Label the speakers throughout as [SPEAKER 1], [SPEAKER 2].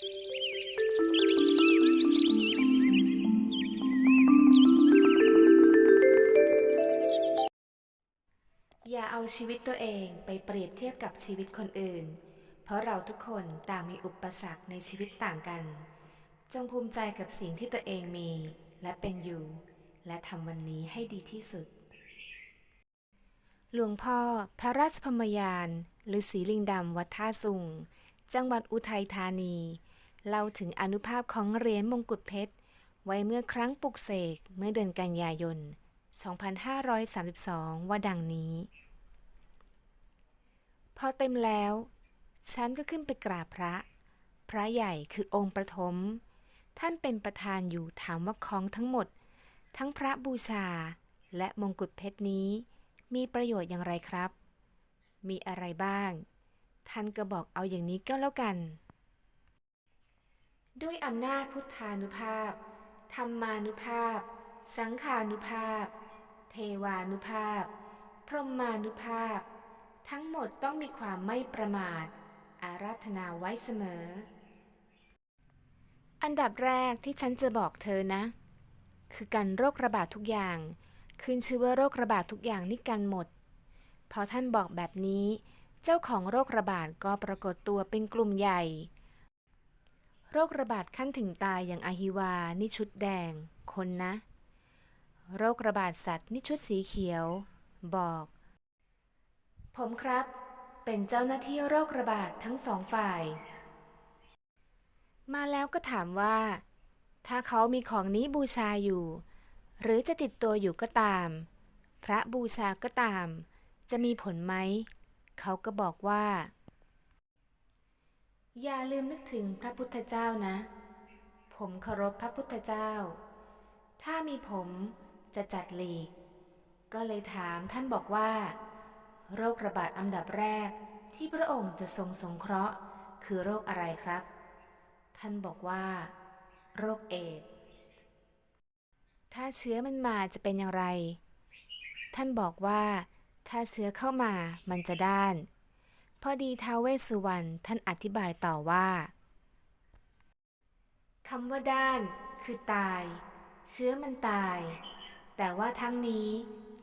[SPEAKER 1] อย่าเอาชีวิตตัวเองไปเปรียบเทียบกับชีวิตคนอื่น เพราะเราทุกคนต่างมีอุปสรรคในชีวิตต่างกัน จงภูมิใจกับสิ่งที่ตัวเองมี และเป็นอยู่ และทำวันนี้ให้ดีที่สุด หลวงพ่อพระราชพมยานหรืาษีลิงดำวัดท่าสุง จังหวัดอุทัยธานี เล่าถึงอนุภาพของเหรียญมงกุฎเพชร ไว้เมื่อครั้งปลุกเสกเมื่อเดือนกันยายน 2532 ว่าดังนี้ พอเต็มแล้ว ฉันก็ขึ้นไปกราบพระ พระใหญ่คือองค์ประถม ท่านเป็นประธานอยู่ถามว่าของทั้งหมด ทั้งพระบูชาและมงกุฎเพชรนี้ มีประโยชน์อย่างไรครับ มีอะไรบ้าง ท่านก็บอกเอาอย่างนี้ก็แล้วกัน ด้วยอำนาจพุทธานุภาพ ธรรมานุภาพ สังขานุภาพ เทวานุภาพ พรหมานุภาพ ทั้งหมดต้องมีความไม่ประมาท อาราธนาไว้เสมอ อันดับแรกที่ฉันจะบอกเธอนะ คือการโรคระบาดทุกอย่าง ขึ้นชื่อว่าโรคระบาดทุกอย่างนี่กันหมด พอท่านบอกแบบนี้ เจ้าของโรคระบาดก็ปรากฏตัวเป็นกลุ่มใหญ่ โรคระบาดขั้นถึงตายอย่างอาฮิวา นี่ชุดแดง คนนะ โรคระบาดสัตว์นี่ชุดสีเขียว บอก ผมครับ เป็นเจ้าหน้าที่โรคระบาดทั้งสองฝ่าย มาแล้วก็ถามว่า ถ้าเขามีของนี้บูชาอยู่ หรือจะติดตัวอยู่ก็ตาม พระบูชาก็ตาม จะมีผลไหม เขาก็บอกว่า อย่าลืมนึกถึงพระพุทธเจ้านะ ผมเคารพพระพุทธเจ้า ถ้ามีผมจะจัดหลีก ก็เลยถามท่านบอกว่า โรคระบาดอันดับแรกที่พระองค์จะทรงสงเคราะห์ คือโรคอะไรครับ ท่านบอกว่า โรคเอดส์ถ้าเชื้อมันมาจะเป็นอย่างไร ท่านบอกว่า ถ้าเชื้อเข้ามามันจะด้าน พอดีท้าวเวสสุวรรณท่านอธิบายต่อว่าคำว่าด้านคือตาย เชื้อมันตาย แต่ว่าทั้งนี้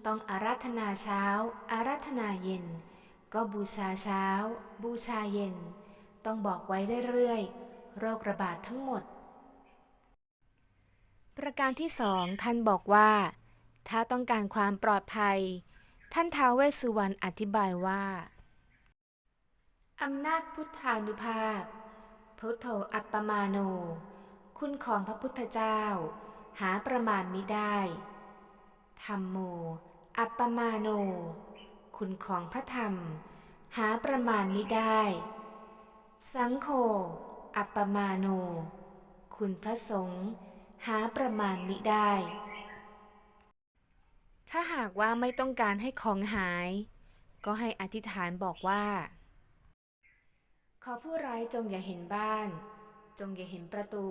[SPEAKER 1] ต้องอาราธนาเช้า อาราธนาเย็น ก็บูชาเช้า บูชาเย็น ต้องบอกไว้เรื่อยๆโรคระบาดทั้งหมด ประการที่สองท่านบอกว่า ถ้าต้องการความปลอดภัย ท่านท้าวเวสสุวรรณอธิบายว่า อำนาจพุทธานุภาพ พุทโธอัปปมาโน คุณของพระพุทธเจ้า หาประมาณมิได้ธรรมโม อัปปมาโน คุณของพระธรรม หาประมาณมิได้ สังโฆ อัปปมาโน คุณพระสงฆ์หาประมาณมิได้ ถ้าหากว่าไม่ต้องการให้ของหาย ก็ให้อธิษฐานบอกว่า อผู้ร้ายจงอย่าเห็นบ้าน จงอย่าเห็นประตู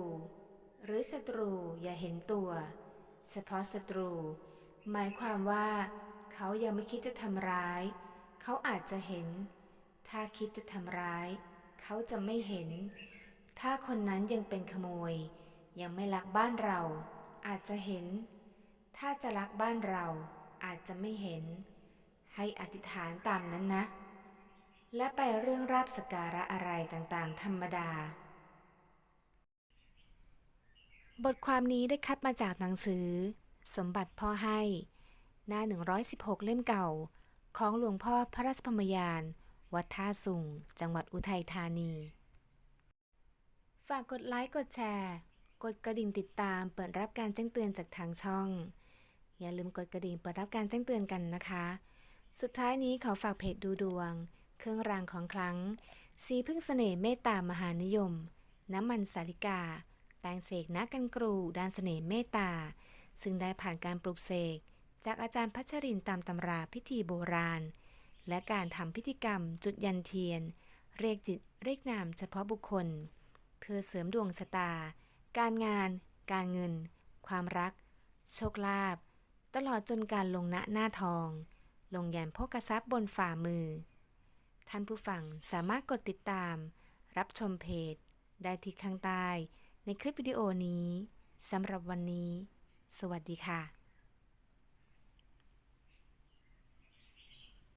[SPEAKER 1] หรือศัตรูอย่าเห็นตัว เฉพาะศัตรู หมายความว่า เขายังไม่คิดจะทำร้าย เขาอาจจะเห็น ถ้าคิดจะทำร้าย เขาจะไม่เห็น ถ้าคนนั้นยังเป็นขโมย ยังไม่ลักบ้านเรา อาจจะเห็น ถ้าจะลักบ้านเราอาจจะไม่เห็น ให้อธิษฐานตามนั้นนะ และไปเรื่องราบสการะอะไรต่างๆ ธรรมดา บทความนี้ได้คัดมาจากหนังสือ สมบัติพ่อให้ หน้า 116 เล่มเก่า ของหลวงพ่อพระราชพมยาน วัดท่าสุง จังหวัดอุทัยธานี ฝากกดไลค์ กดแชร์ กดกระดิ่งติดตาม เปิดรับการแจ้งเตือนจากทางช่อง อย่าลืมกดกระดิ่งเปิดรับการแจ้งเตือนกันนะคะ สุดท้ายนี้ขอฝากเพจดูดวง เครื่องรางของคลัง สีพึ่งเสน่ห์เมตตามหานิยม น้ำมันสาลิกา แปรงเสกนักกันกรูด้านเสน่ห์เมตตา ซึ่งได้ผ่านการปลูกเสก จากอาจารย์พัชรินตามตำราพิธีโบราณ และการทำพิธีกรรมจุดยันเทียน เรียกจิตเรียกนามเฉพาะบุคคล เพื่อเสริมดวงชะตา การงาน การเงิน ความรัก โชคลาภตลอดจนการลงณหน้าทอง ลงยันพกทรัพย์บนฝ่ามือ ท่านผู้ฟังสามารถกดติดตาม รับชมเพจ ได้ที่ข้างใต้ ในคลิปวิดีโอนี้สำหรับวันนี้ สวัสดีค่ะ